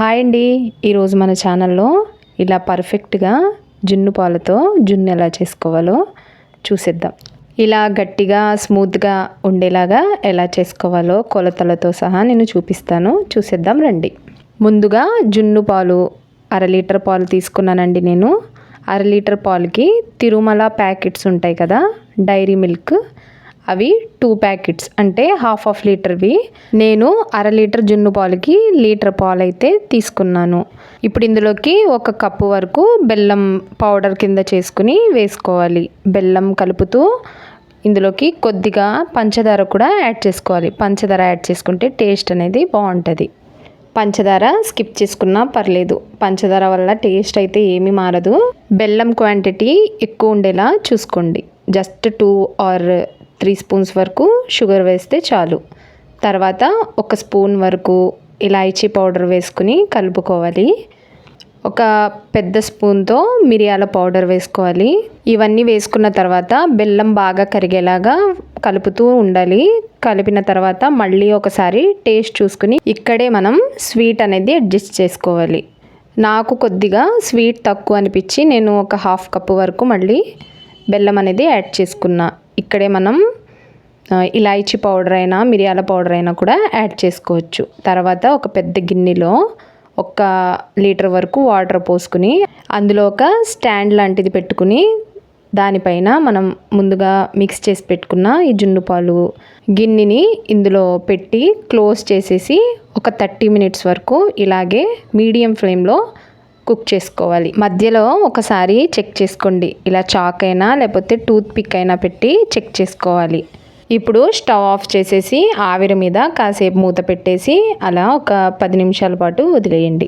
Hi అండి. ఈరోజు మన ఛానల్లో ఇలా పర్ఫెక్ట్గా జున్ను పాలతో జున్ను ఎలా చేసుకోవాలో చూసేద్దాం. ఇలా గట్టిగా స్మూత్గా ఉండేలాగా ఎలా చేసుకోవాలో కొలతలతో సహా నేను చూపిస్తాను. చూసేద్దాం రండి. ముందుగా జున్ను పాలు అర లీటర్ పాలు తీసుకున్నానండి నేను. అర లీటర్ పాలకి తిరుమల ప్యాకెట్స్ ఉంటాయి కదా డైరీ మిల్క్. అవి టూ ప్యాకెట్స్ అంటే హాఫ్ హాఫ్ లీటర్వి నేను అర లీటర్ జున్ను పాలకి లీటర్ పాలు అయితే తీసుకున్నాను. ఇప్పుడు ఇందులోకి ఒక కప్పు వరకు బెల్లం పౌడర్ కింద చేసుకుని వేసుకోవాలి. బెల్లం కలుపుతూ ఇందులోకి కొద్దిగా పంచదార కూడా యాడ్ చేసుకోవాలి. పంచదార యాడ్ చేసుకుంటే టేస్ట్ అనేది బాగుంటుంది. పంచదార స్కిప్ చేసుకున్నా పర్లేదు. పంచదార వల్ల టేస్ట్ అయితే ఏమీ మారదు. బెల్లం క్వాంటిటీ ఎక్కువ ఉండేలా చూసుకోండి. Just two or three spoons వరకు షుగర్ వేస్తే చాలు. తర్వాత ఒక స్పూన్ వరకు ఇలాయచీ పౌడర్ వేసుకుని కలుపుకోవాలి. ఒక పెద్ద స్పూన్తో మిరియాల పౌడర్ వేసుకోవాలి. ఇవన్నీ వేసుకున్న తర్వాత బెల్లం బాగా కరిగేలాగా కలుపుతూ ఉండాలి. కలిపిన తర్వాత మళ్ళీ ఒకసారి టేస్ట్ చూసుకుని ఇక్కడే మనం స్వీట్ అనేది అడ్జస్ట్ చేసుకోవాలి. నాకు కొద్దిగా స్వీట్ తక్కువ అనిపించి నేను ఒక హాఫ్ కప్పు వరకు మళ్ళీ బెల్లం అనేది యాడ్ చేసుకున్నా. ఇక్కడే మనం ఇలాయచి పౌడర్ అయినా మిరియాల పౌడర్ అయినా కూడా యాడ్ చేసుకోవచ్చు. తర్వాత ఒక పెద్ద గిన్నెలో ఒక లీటర్ వరకు వాటర్ పోసుకుని అందులో ఒక స్టాండ్ లాంటిది పెట్టుకుని దానిపైన మనం ముందుగా మిక్స్ చేసి పెట్టుకున్న ఈ జున్ను పాలు గిన్నెని ఇందులో పెట్టి క్లోజ్ చేసేసి ఒక థర్టీ మినిట్స్ వరకు ఇలాగే మీడియం ఫ్లేమ్లో కుక్ చేసుకోవాలి. మధ్యలో ఒకసారి చెక్ చేసుకోండి. ఇలా చాక్ అయినా లేకపోతే టూత్ పిక్ అయినా పెట్టి చెక్ చేసుకోవాలి. ఇప్పుడు స్టవ్ ఆఫ్ చేసేసి ఆవిరి మీద కాసేపు మూత పెట్టేసి అలా ఒక పది నిమిషాల పాటు వదిలేయండి.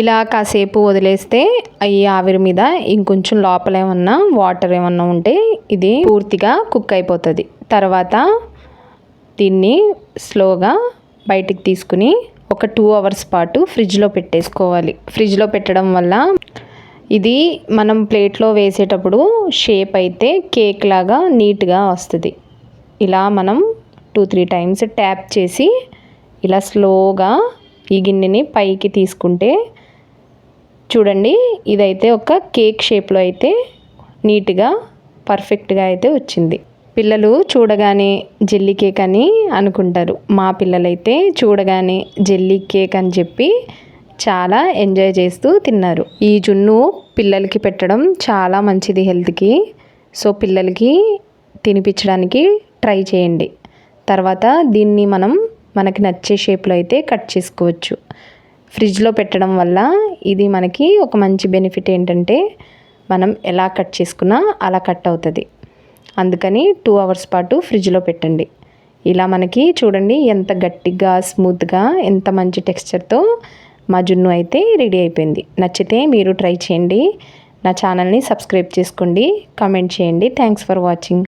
ఇలా కాసేపు వదిలేస్తే ఈ ఆవిరి మీద ఇంకొంచెం లోపల ఏమన్నా వాటర్ ఏమన్నా ఉంటే ఇది పూర్తిగా కుక్ అయిపోతుంది. తర్వాత దీన్ని స్లోగా బయటికి తీసుకుని ఒక టూ అవర్స్ పాటు ఫ్రిడ్జ్లో పెట్టేసుకోవాలి. ఫ్రిడ్జ్లో పెట్టడం వల్ల ఇది మనం ప్లేట్లో వేసేటప్పుడు షేప్ అయితే కేక్ లాగా నీట్గా వస్తుంది. ఇలా మనం టూ త్రీ టైమ్స్ ట్యాప్ చేసి ఇలా స్లోగా ఈ గిన్నెని పైకి తీసుకుంటే చూడండి ఇదైతే ఒక కేక్ షేప్లో అయితే నీట్గా పర్ఫెక్ట్గా అయితే వచ్చింది. పిల్లలు చూడగానే జెల్లీ కేక్ అని అనుకుంటారు. మా పిల్లలైతే చూడగానే జెల్లీ కేక్ అని చెప్పి చాలా ఎంజాయ్ చేస్తూ తిన్నారు. ఈ జున్ను పిల్లలకి పెట్టడం చాలా మంచిది హెల్త్కి. సో పిల్లలకి తినిపించడానికి ట్రై చేయండి. తర్వాత దీన్ని మనం మనకి నచ్చే షేప్లో అయితే కట్ చేసుకోవచ్చు. ఫ్రిడ్జ్లో పెట్టడం వల్ల ఇది మనకి ఒక మంచి బెనిఫిట్ ఏంటంటే మనం ఎలా కట్ చేసుకున్నా అలా కట్ అవుతుంది. అందుకని టూ అవర్స్ పాటు ఫ్రిడ్జ్లో పెట్టండి. ఇలా మనకి చూడండి ఎంత గట్టిగా స్మూత్గా ఎంత మంచి టెక్స్చర్తో మా జున్ను అయితే రెడీ అయిపోయింది. నచ్చితే మీరు ట్రై చేయండి. నా ఛానల్ని సబ్స్క్రైబ్ చేసుకోండి. కామెంట్ చేయండి. Thanks for watching